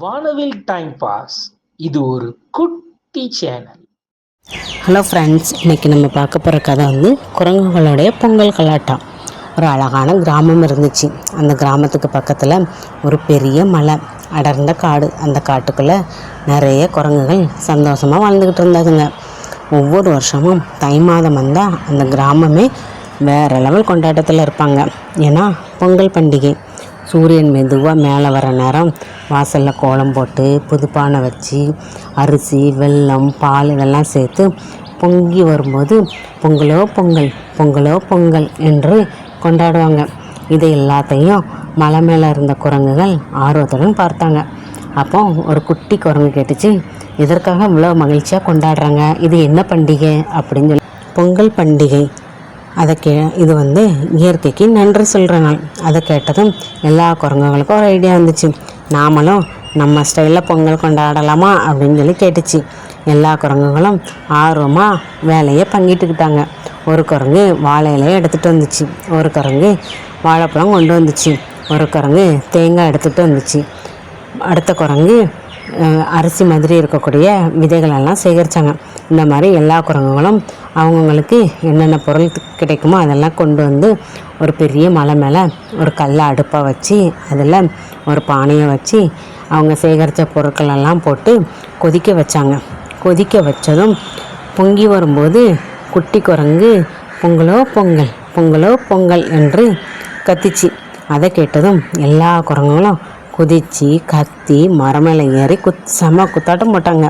வானவில் time pass. இது ஒரு குட்டி சேனல். ஹலோ ஃப்ரெண்ட்ஸ் இன்றைக்கி நம்ம பார்க்க போகிற கதை வந்து குரங்குகளுடைய பொங்கல் கலாட்டம். ஒரு அழகான கிராமம் இருந்துச்சு. அந்த கிராமத்துக்கு பக்கத்தில் ஒரு பெரிய மலை அடர்ந்த காடு. அந்த காட்டுக்குள்ளே நிறைய குரங்குகள் சந்தோஷமாக வாழ்ந்துக்கிட்டு இருந்தாதுங்க. ஒவ்வொரு வருஷமும் தை மாதம் வந்தால் அந்த கிராமமே வேறு லெவல் கொண்டாட்டத்தில் இருப்பாங்க. ஏன்னா பொங்கல் பண்டிகை. சூரியன் மெதுவாக மேலே வர நேரம் வாசலில் கோலம் போட்டு புதுப்பானை வச்சு அரிசி வெல்லம் பால் இதெல்லாம் சேர்த்து பொங்கி வரும்போது பொங்கலோ பொங்கல் பொங்கலோ பொங்கல் என்று கொண்டாடுவாங்க. இது எல்லாத்தையும் மலை மேலே இருந்த குரங்குகள் ஆர்வத்துடன் பார்த்தாங்க. அப்போ ஒரு குட்டி குரங்கு கேட்டுச்சு இதற்காக இவ்வளோ மகிழ்ச்சியாக கொண்டாடுறாங்க இது என்ன பண்டிகை? அப்படின்னு சொல்லி பொங்கல் பண்டிகை அதை கே இது வந்து இயற்கைக்கு நன்றி சொல்கிற நாள். அதை கேட்டதும் எல்லா குரங்குகளுக்கும் ஒரு ஐடியா இருந்துச்சு நாமளும் நம்ம ஸ்டைலில் பொங்கல் கொண்டாடலாமா அப்படின்னு சொல்லி கேட்டுச்சு. எல்லா குரங்குகளும் ஆர்வமாக வேலையை பங்கிட்டுக்கிட்டாங்க. ஒரு குரங்கு வாழை இலையை எடுத்துகிட்டு வந்துச்சு. ஒரு குரங்கு வாழைப்பழம் கொண்டு வந்துச்சு. ஒரு குரங்கு தேங்காய் எடுத்துகிட்டு வந்துச்சு. அடுத்த குரங்கு அரிசி மாதிரி இருக்கக்கூடிய விதைகளெல்லாம் சேகரித்தாங்க இந்த மாதிரி எல்லா குரங்குகளும் அவங்கவுங்களுக்கு என்னென்ன பொருள் கிடைக்குமோ அதெல்லாம் கொண்டு வந்து ஒரு பெரிய மலை மேலே ஒரு கல்லை அடுப்பாக வச்சு அதில் ஒரு பானையை வச்சு அவங்க சேகரித்த பொருட்களெல்லாம் போட்டு கொதிக்க வச்சாங்க. கொதிக்க வச்சதும் பொங்கி வரும்போது குட்டி குரங்கு பொங்கலோ பொங்கல் பொங்கலோ பொங்கல் என்று கத்திச்சு. அதை கேட்டதும் எல்லா குரங்குகளும் குதித்து கத்தி மரமேல ஏறி குத் செம குத்தாட்டம் போட்டாங்க.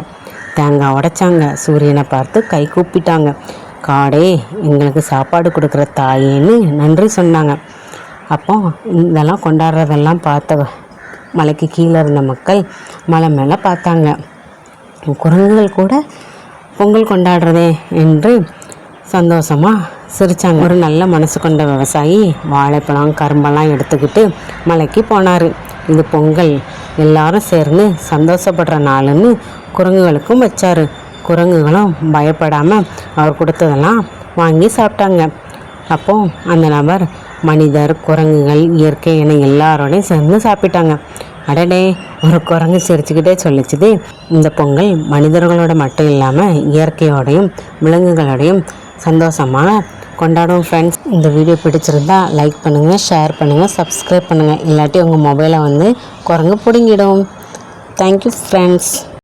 தேங்காய் உடைச்சாங்க. சூரியனை பார்த்து கை கூப்பிட்டாங்க. காடே எங்களுக்கு சாப்பாடு கொடுக்குற தாயேன்னு நன்றி சொன்னாங்க. அப்போ இதெல்லாம் கொண்டாடுறதெல்லாம் பார்த்த மலைக்கு கீழே இருந்த மக்கள் மலை மேலே பார்த்தாங்க. குரங்குகள் கூட பொங்கல் கொண்டாடுறதே என்று சந்தோஷமாக சிரித்தாங்க ஒரு நல்ல மனசு கொண்ட விவசாயி வாழைப்பழம் கரும்பெல்லாம் எடுத்துக்கிட்டு மலைக்கு போனார். இது பொங்கல் எல்லாரும் சேர்ந்து சந்தோஷப்படுற நாளுன்னு குரங்குகளுக்கும் வச்சார். குரங்குகளும் பயப்படாமல் அவர் கொடுத்ததெல்லாம் வாங்கி சாப்பிட்டாங்க. அப்போ அந்த நபர் மனிதர் குரங்குகள் இயற்கை என எல்லாரோடையும் சேர்ந்து சாப்பிட்டாங்க. அடடே ஒரு குரங்கு சிரிச்சுக்கிட்டே சொல்லிச்சுது. இந்த பொங்கல் மனிதர்களோட மட்டும் இல்லாமல் இயற்கையோடையும் விலங்குகளோடையும் சந்தோஷமான கொண்டாடும் ஃப்ரெண்ட்ஸ் இந்த வீடியோ பிடிச்சிருந்தா லைக் பண்ணுங்கள் ஷேர் பண்ணுங்கள் சப்ஸ்கிரைப் பண்ணுங்கள் இல்லாட்டி உங்கள் மொபைலை வந்து குரங்கு பிடுங்கிடும். Thank you friends